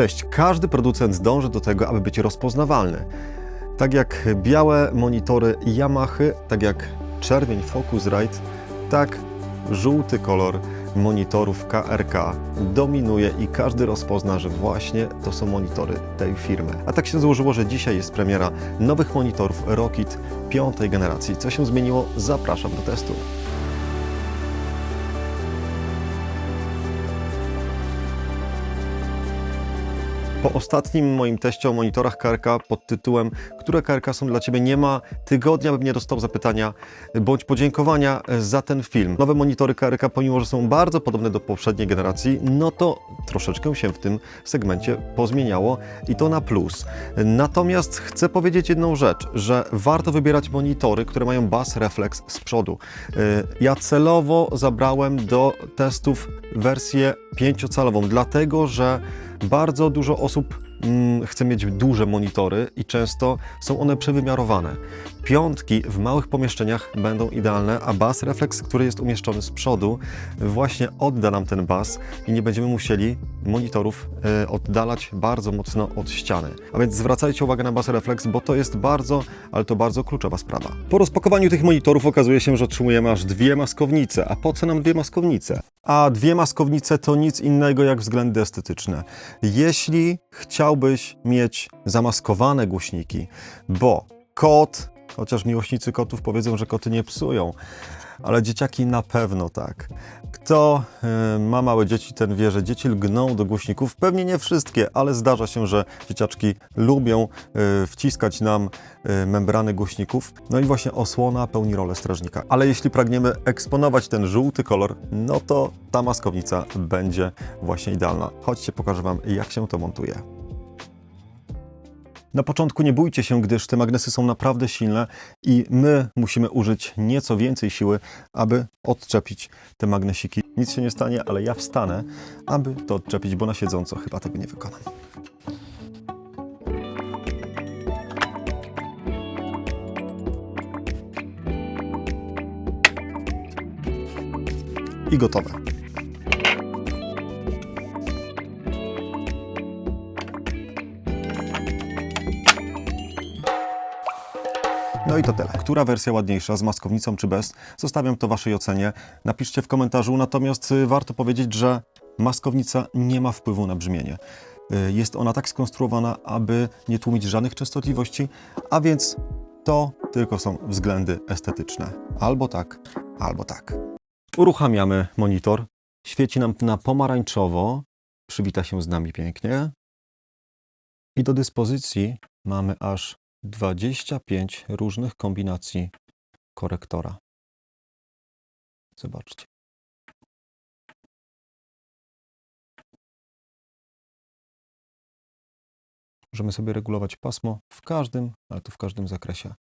Cześć, każdy producent dąży do tego, aby być rozpoznawalny. Tak jak białe monitory Yamaha, tak jak czerwień Focusrite, tak żółty kolor monitorów KRK dominuje i każdy rozpozna, że właśnie to są monitory tej firmy. A tak się złożyło, że dzisiaj jest premiera nowych monitorów Rockit piątej generacji. Co się zmieniło? Zapraszam do testu. Po ostatnim moim teście o monitorach KRK pod tytułem Które KRK są dla Ciebie? Nie ma tygodnia, bym nie dostał zapytania bądź podziękowania za ten film. Nowe monitory KRK, pomimo że są bardzo podobne do poprzedniej generacji, no to troszeczkę się w tym segmencie pozmieniało i to na plus. Natomiast chcę powiedzieć jedną rzecz, że warto wybierać monitory, które mają bas reflex z przodu. Yy, Ja celowo zabrałem do testów wersję pięciocalową, dlatego że bardzo dużo osób mm, chce mieć duże monitory i często są one przewymiarowane. Piątki w małych pomieszczeniach będą idealne, a bas reflex, który jest umieszczony z przodu, właśnie odda nam ten bas i nie będziemy musieli monitorów e, oddalać bardzo mocno od ściany. A więc zwracajcie uwagę na bas reflex, bo to jest bardzo, ale to bardzo kluczowa sprawa. Po rozpakowaniu tych monitorów okazuje się, że otrzymujemy aż dwie maskownice. A po co nam dwie maskownice? A dwie maskownice to nic innego jak względy estetyczne. Jeśli chciałbyś mieć zamaskowane głośniki, bo kot, chociaż miłośnicy kotów powiedzą, że koty nie psują, ale dzieciaki na pewno tak. Kto y, ma małe dzieci, ten wie, że dzieci lgną do głośników. Pewnie nie wszystkie, ale zdarza się, że dzieciaczki lubią y, wciskać nam y, membrany głośników. No i właśnie osłona pełni rolę strażnika. Ale jeśli pragniemy eksponować ten żółty kolor, no to ta maskownica będzie właśnie idealna. Chodźcie, pokażę Wam, jak się to montuje. Na początku nie bójcie się, gdyż te magnesy są naprawdę silne i my musimy użyć nieco więcej siły, aby odczepić te magnesiki. Nic się nie stanie, ale ja wstanę, aby to odczepić, bo na siedząco chyba tego nie wykonam. I gotowe. I to tyle. Która wersja ładniejsza, z maskownicą czy bez? Zostawiam to Waszej ocenie. Napiszcie w komentarzu, natomiast y, warto powiedzieć, że maskownica nie ma wpływu na brzmienie. Y, Jest ona tak skonstruowana, aby nie tłumić żadnych częstotliwości, a więc to tylko są względy estetyczne. Albo tak, albo tak. Uruchamiamy monitor. Świeci nam na pomarańczowo. Przywita się z nami pięknie. I do dyspozycji mamy aż 25 różnych kombinacji korektora. Zobaczcie. Możemy sobie regulować pasmo w każdym, ale tu w każdym zakresie.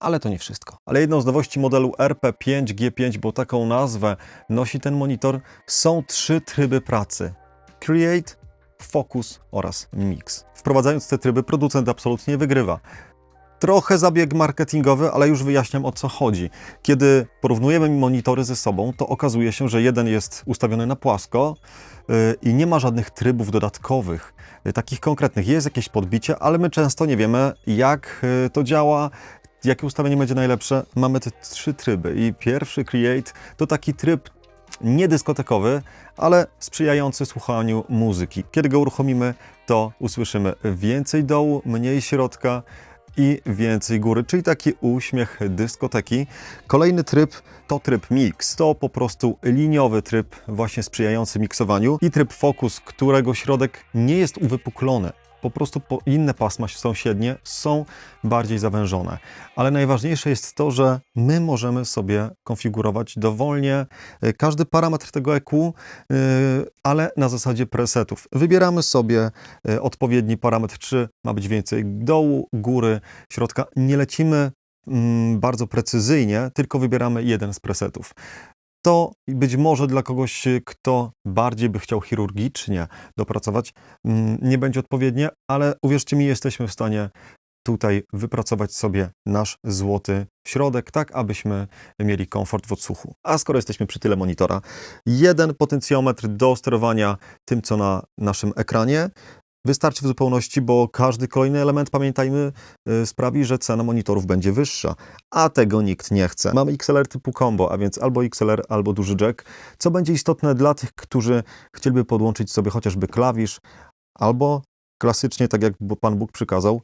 Ale to nie wszystko. Ale jedną z nowości modelu RP5G5, bo taką nazwę nosi ten monitor, są trzy tryby pracy. Create, Focus oraz Mix. Wprowadzając te tryby, producent absolutnie wygrywa. Trochę zabieg marketingowy, ale już wyjaśniam o co chodzi. Kiedy porównujemy monitory ze sobą, to okazuje się, że jeden jest ustawiony na płasko yy, i nie ma żadnych trybów dodatkowych, yy, takich konkretnych. Jest jakieś podbicie, ale my często nie wiemy, jak yy, to działa, jakie ustawienie będzie najlepsze. Mamy te trzy tryby i pierwszy Create to taki tryb niedyskotekowy, ale sprzyjający słuchaniu muzyki. Kiedy go uruchomimy, to usłyszymy więcej dołu, mniej środka i więcej góry, czyli taki uśmiech dyskoteki. Kolejny tryb to tryb mix. To po prostu liniowy tryb właśnie sprzyjający miksowaniu i tryb focus, którego środek nie jest uwypuklony. Po prostu inne pasma sąsiednie są bardziej zawężone. Ale najważniejsze jest to, że my możemy sobie konfigurować dowolnie y, każdy parametr tego EQ, y, ale na zasadzie presetów. Wybieramy sobie y, odpowiedni parametr, czy ma być więcej dołu, góry, środka. Nie lecimy mm, bardzo precyzyjnie, tylko wybieramy jeden z presetów. To być może dla kogoś, kto bardziej by chciał chirurgicznie dopracować, mm, nie będzie odpowiednie, ale uwierzcie mi, jesteśmy w stanie tutaj wypracować sobie nasz złoty środek, tak abyśmy mieli komfort w odsłuchu. A skoro jesteśmy przy tyle monitora, jeden potencjometr do sterowania tym, co na naszym ekranie, wystarczy w zupełności, bo każdy kolejny element, pamiętajmy, y, sprawi, że cena monitorów będzie wyższa, a tego nikt nie chce. Mamy XLR typu combo, a więc albo XLR, albo duży jack, co będzie istotne dla tych, którzy chcieliby podłączyć sobie chociażby klawisz, albo klasycznie, tak jak Pan Bóg przykazał,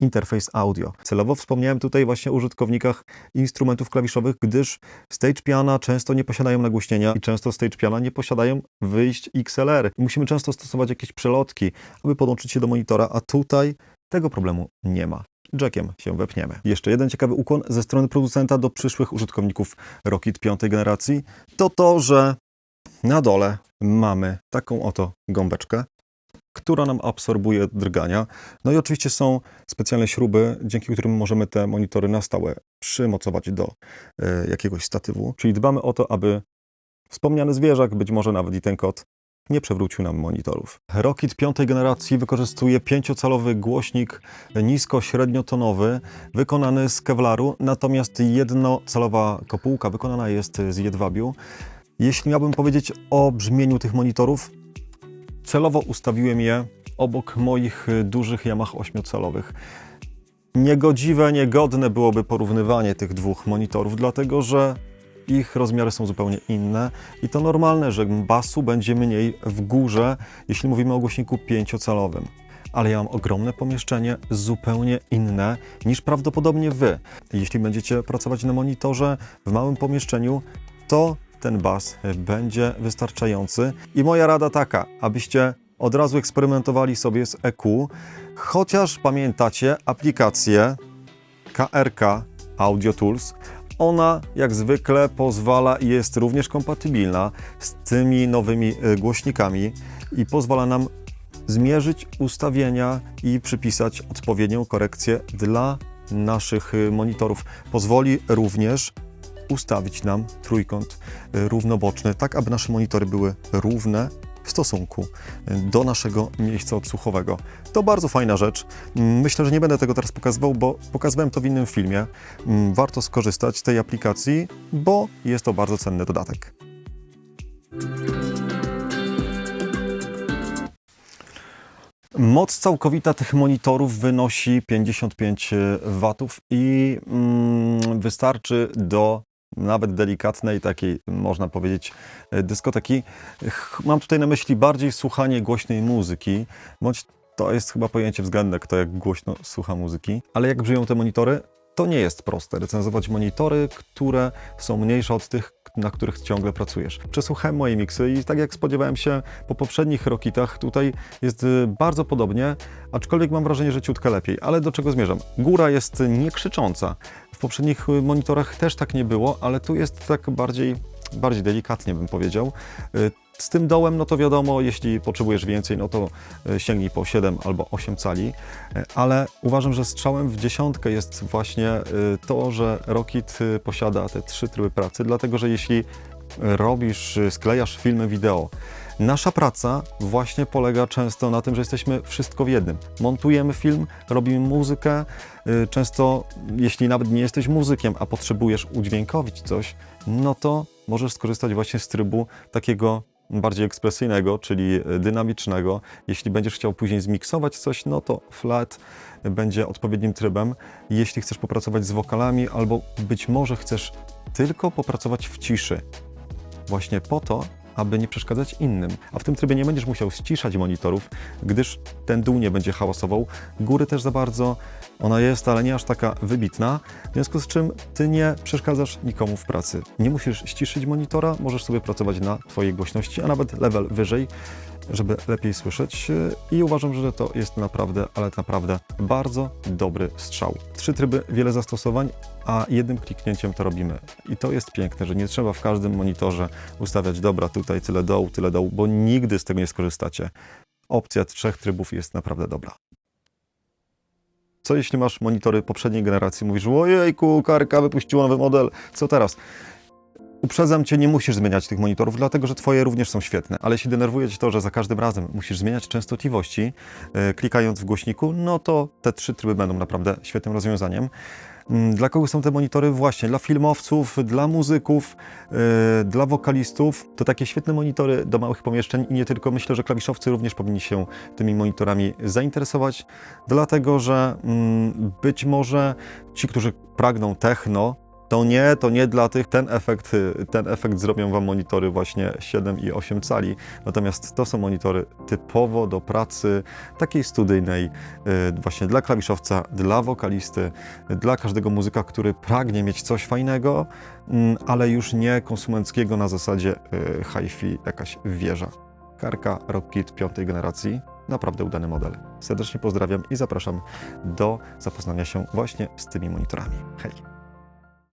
interfejs audio. Celowo wspomniałem tutaj właśnie o użytkownikach instrumentów klawiszowych, gdyż stage piana często nie posiadają nagłośnienia i często stage piana nie posiadają wyjść XLR. Musimy często stosować jakieś przelotki, aby podłączyć się do monitora, a tutaj tego problemu nie ma. Jackiem się wepniemy. Jeszcze jeden ciekawy ukłon ze strony producenta do przyszłych użytkowników Rocket piątej generacji to to, że na dole mamy taką oto gąbeczkę, która nam absorbuje drgania. No i oczywiście są specjalne śruby, dzięki którym możemy te monitory na stałe przymocować do e, jakiegoś statywu. Czyli dbamy o to, aby wspomniany zwierzak, być może nawet i ten kot, nie przewrócił nam monitorów. Rocket piątej generacji wykorzystuje pięciocalowy głośnik nisko-średniotonowy wykonany z kevlaru, natomiast jednocalowa kopułka wykonana jest z jedwabiu. Jeśli miałbym powiedzieć o brzmieniu tych monitorów, celowo ustawiłem je obok moich dużych Yamaha ośmiocalowych. Niegodziwe, niegodne byłoby porównywanie tych dwóch monitorów, dlatego że ich rozmiary są zupełnie inne i to normalne, że basu będzie mniej w górze, jeśli mówimy o głośniku pięciocalowym. Ale ja mam ogromne pomieszczenie, zupełnie inne niż prawdopodobnie wy. Jeśli będziecie pracować na monitorze w małym pomieszczeniu, to ten bas będzie wystarczający. I moja rada taka, abyście od razu eksperymentowali sobie z EQ, chociaż pamiętacie aplikację KRK Audio Tools. Ona jak zwykle pozwala i jest również kompatybilna z tymi nowymi y, głośnikami i pozwala nam zmierzyć ustawienia i przypisać odpowiednią korekcję dla naszych y, monitorów. Pozwoli również ustawić nam trójkąt y, równoboczny, tak aby nasze monitory były równe w stosunku y, do naszego miejsca odsłuchowego. To bardzo fajna rzecz. Mm, Myślę, że nie będę tego teraz pokazywał, bo pokazywałem to w innym filmie. Mm, Warto skorzystać z tej aplikacji, bo jest to bardzo cenny dodatek. Moc całkowita tych monitorów wynosi 55 W i mm, wystarczy do nawet delikatnej takiej, można powiedzieć, dyskoteki. Ch- Mam tutaj na myśli bardziej słuchanie głośnej muzyki, bądź to jest chyba pojęcie względne, kto jak głośno słucha muzyki. Ale jak brzmią te monitory? To nie jest proste recenzować monitory, które są mniejsze od tych, na których ciągle pracujesz. Przesłuchałem moje miksy i tak jak spodziewałem się po poprzednich Rokitach, tutaj jest y, bardzo podobnie, aczkolwiek mam wrażenie, że ciutkę lepiej. Ale do czego zmierzam? Góra jest niekrzycząca. Poprzednich y, monitorach też tak nie było, ale tu jest tak bardziej, bardziej delikatnie bym powiedział. Y, Z tym dołem, no to wiadomo, jeśli potrzebujesz więcej, no to y, sięgnij po 7 albo 8 cali, ale uważam, że strzałem w dziesiątkę jest właśnie to, że Rocket y, posiada te trzy tryby pracy, dlatego że jeśli robisz, sklejasz filmy wideo, Nasza praca właśnie polega często na tym, że jesteśmy wszystko w jednym. Montujemy film, robimy muzykę. y, Często, jeśli nawet nie jesteś muzykiem, a potrzebujesz udźwiękowić coś, no to możesz skorzystać właśnie z trybu takiego bardziej ekspresyjnego, czyli y, dynamicznego. Jeśli będziesz chciał później zmiksować coś, no to flat będzie odpowiednim trybem. Jeśli chcesz popracować z wokalami, albo być może chcesz tylko popracować w ciszy, właśnie po to, aby nie przeszkadzać innym. A w tym trybie nie będziesz musiał ściszać monitorów, gdyż ten dół nie będzie hałasował. Góry też za bardzo, ona jest, ale nie aż taka wybitna, w związku z czym ty nie przeszkadzasz nikomu w pracy. Nie musisz ściszyć monitora, możesz sobie pracować na twojej głośności, a nawet level wyżej, żeby lepiej słyszeć i uważam, że to jest naprawdę, ale naprawdę bardzo dobry strzał. Trzy tryby, wiele zastosowań, a jednym kliknięciem to robimy. I to jest piękne, że nie trzeba w każdym monitorze ustawiać, dobra, tutaj tyle dołu, tyle dołu, bo nigdy z tego nie skorzystacie. Opcja trzech trybów jest naprawdę dobra. Co jeśli masz monitory poprzedniej generacji, mówisz, ojejku, Karka wypuściła nowy model, co teraz? Uprzedzam cię, nie musisz zmieniać tych monitorów, dlatego że twoje również są świetne, ale jeśli denerwuje cię to, że za każdym razem musisz zmieniać częstotliwości, e, klikając w głośniku, no to te trzy tryby będą naprawdę świetnym rozwiązaniem. Mm, Dla kogo są te monitory? Właśnie dla filmowców, dla muzyków, e, dla wokalistów. To takie świetne monitory do małych pomieszczeń i nie tylko. Myślę, że klawiszowcy również powinni się tymi monitorami zainteresować, dlatego że mm, być może ci, którzy pragną techno, to nie, to nie dla tych. Ten efekt, y, ten efekt zrobią Wam monitory właśnie 7 i 8 cali. Natomiast to są monitory typowo do pracy takiej studyjnej, y, właśnie dla klawiszowca, dla wokalisty, dla każdego muzyka, który pragnie mieć coś fajnego, mm, ale już nie konsumenckiego na zasadzie y, hi-fi, jakaś wieża. Karka Rockkit piątej generacji. Naprawdę udany model. Serdecznie pozdrawiam i zapraszam do zapoznania się właśnie z tymi monitorami. Hej!